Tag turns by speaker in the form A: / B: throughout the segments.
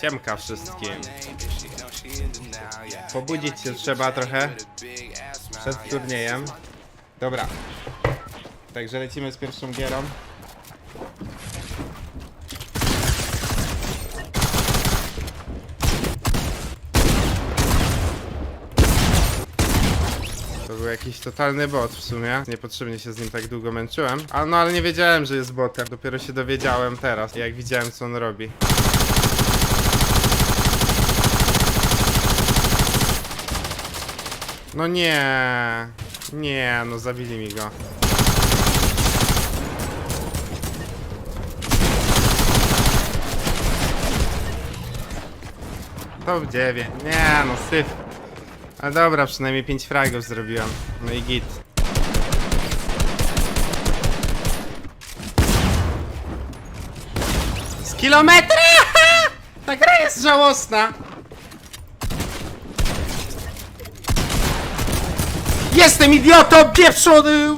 A: Siemka wszystkim. Pobudzić się trzeba trochę przed turniejem. Dobra. Także lecimy z pierwszą gierą. To był jakiś totalny bot w sumie. Niepotrzebnie się z nim tak długo męczyłem. A no ale nie wiedziałem, że jest botem. Dopiero się dowiedziałem teraz, jak widziałem co on robi. No nie. Nie, no zabili mi go. Top 9. Nie, no syf. A dobra, przynajmniej 5 fragów zrobiłem. No i git. Z kilometra! Ta gra jest żałosna! Jestem idiotą, pieprzony!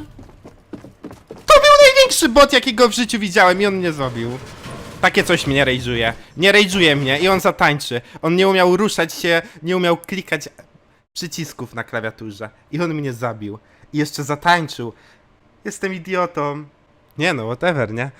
A: To był największy bot, jakiego w życiu widziałem i on mnie zrobił. Takie coś mnie rage'uje. Nie rage'uje mnie i on zatańczy. On nie umiał ruszać się, nie umiał klikać przycisków na klawiaturze. I on mnie zabił. I jeszcze zatańczył. Jestem idiotą. Nie no, whatever, nie?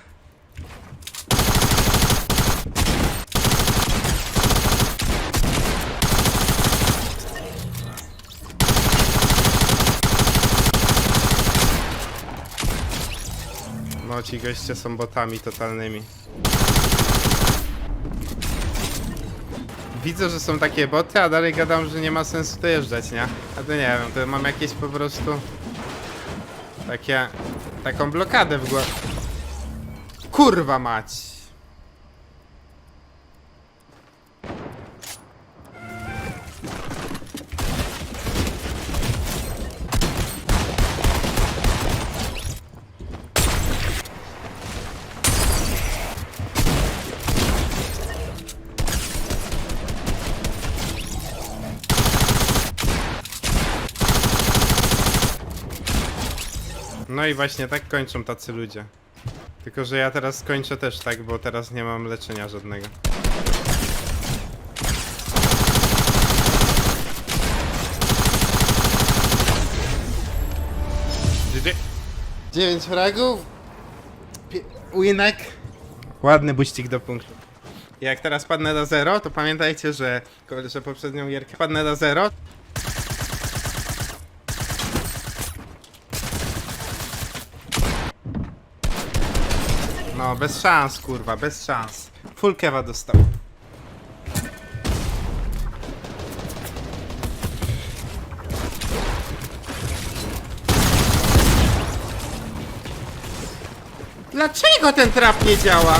A: Ci goście są botami totalnymi. Widzę, że są takie boty, a dalej gadam, że nie ma sensu dojeżdżać, nie? A to nie wiem, to mam jakieś po prostu... Takie... Taką blokadę w głowie. Kurwa mać! No i właśnie tak kończą tacy ludzie. Tylko, że ja teraz skończę też tak, bo teraz nie mam leczenia żadnego. GG. 9 fragów. Pie- Winek. Ładny buścik do punktu. Jak teraz padnę na 0, to pamiętajcie, że, że poprzednią gierkę padnę na 0, No, bez szans, kurwa, bez szans. Full kewa dostał. Dlaczego ten trap nie działa?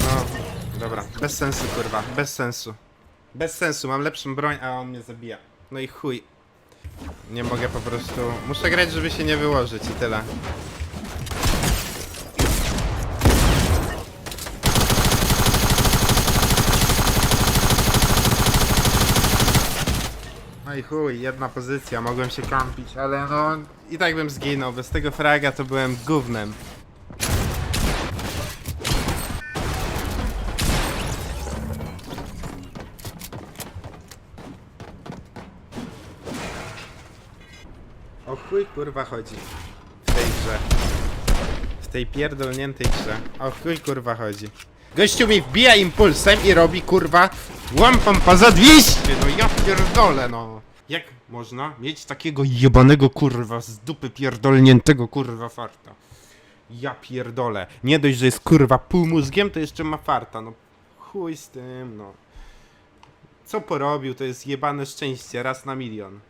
A: No, dobra, bez sensu, kurwa, bez sensu. Bez sensu, mam lepszą broń, a on mnie zabija. No i chuj. Nie mogę po prostu. Muszę grać, żeby się nie wyłożyć i tyle. No i chuj, jedna pozycja, mogłem się kampić, ale no i tak bym zginął. Bez tego fraga to byłem gównem. O chuj kurwa chodzi w tej grze. W tej pierdolniętej grze. O chuj kurwa chodzi. Gościu mi wbija impulsem i robi kurwa łampam pa za 200! No ja pierdolę no. Jak można mieć takiego jebanego kurwa z dupy pierdolniętego kurwa farta? Ja pierdolę. Nie dość, że jest kurwa półmózgiem, to jeszcze ma farta. No chuj z tym no. Co porobił, to jest jebane szczęście raz na milion.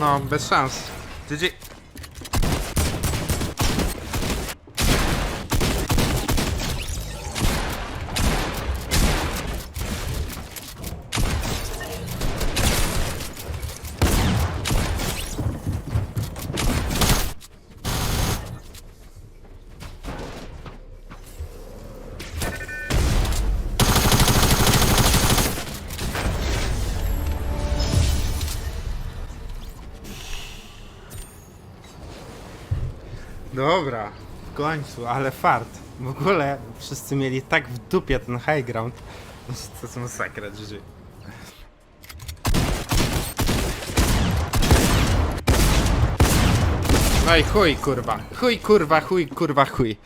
A: No, bez szans. GG. Dobra, w końcu, ale fart. W ogóle wszyscy mieli tak w dupie ten high ground. To jest masakra, GG. No i chuj kurwa, chuj kurwa, chuj kurwa, chuj.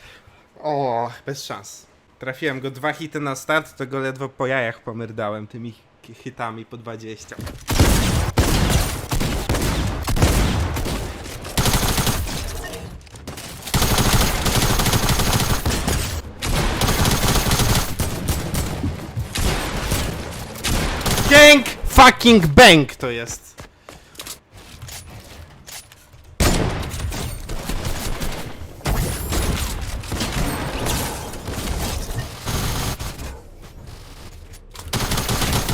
A: O, bez szans. Trafiłem go dwa hity na start, to go ledwo po jajach pomyrdałem tymi hi- hitami po 20. fucking bang to jest.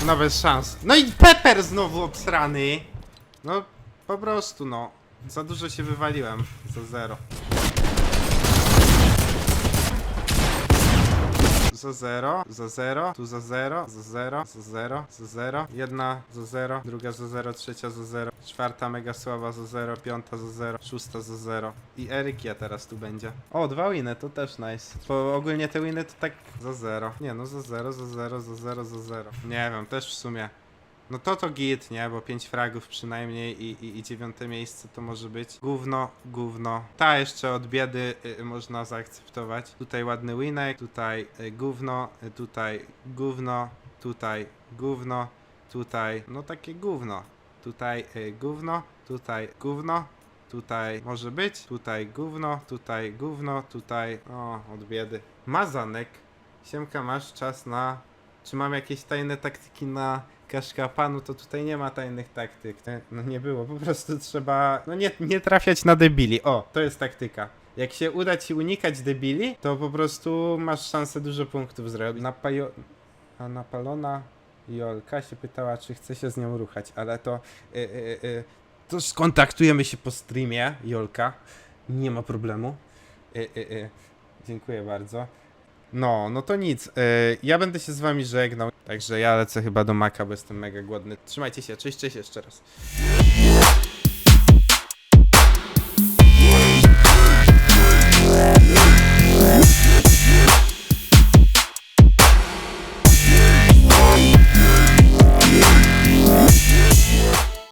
A: No szans. No i Pepper znowu obsrany. No po prostu no. Za dużo się wywaliłem. Za zero. Za zero, za zero, tu za zero, za zero, za zero, za zero, jedna za zero, druga za zero, trzecia za zero, czwarta mega słaba za zero, piąta za zero, szósta za zero i Erykia teraz tu będzie. O, dwa winy, to też nice. Bo ogólnie te winy to tak za zero. Nie no, za zero, za zero, za zero, za zero. Nie wiem, też w sumie. No to to git, nie? Bo 5 fragów przynajmniej i, i, i dziewiąte miejsce to może być. Gówno, gówno. Ta jeszcze od biedy y, można zaakceptować. Tutaj ładny winek, tutaj y, gówno, y, tutaj gówno, tutaj gówno, tutaj no takie gówno. Tutaj y, gówno, tutaj gówno, tutaj może być, tutaj gówno, tutaj gówno, tutaj o, od biedy. Mazanek. Siemka, masz czas na czy mam jakieś tajne taktyki na kaszkapanu, to tutaj nie ma tajnych taktyk. No nie było, po prostu trzeba no nie, nie trafiać na debili. O, to jest taktyka. Jak się uda ci unikać debili, to po prostu masz szansę dużo punktów zrobić. Na pajo... A napalona Jolka się pytała, czy chce się z nią ruchać, ale to... Y, y, y, to skontaktujemy się po streamie, Jolka. Nie ma problemu. Y, y, y. Dziękuję bardzo. No, no to nic. y, ja będę się z wami żegnał. Także ja lecę chyba do Maka, bo jestem mega głodny. Trzymajcie się, cześć, cześć jeszcze raz.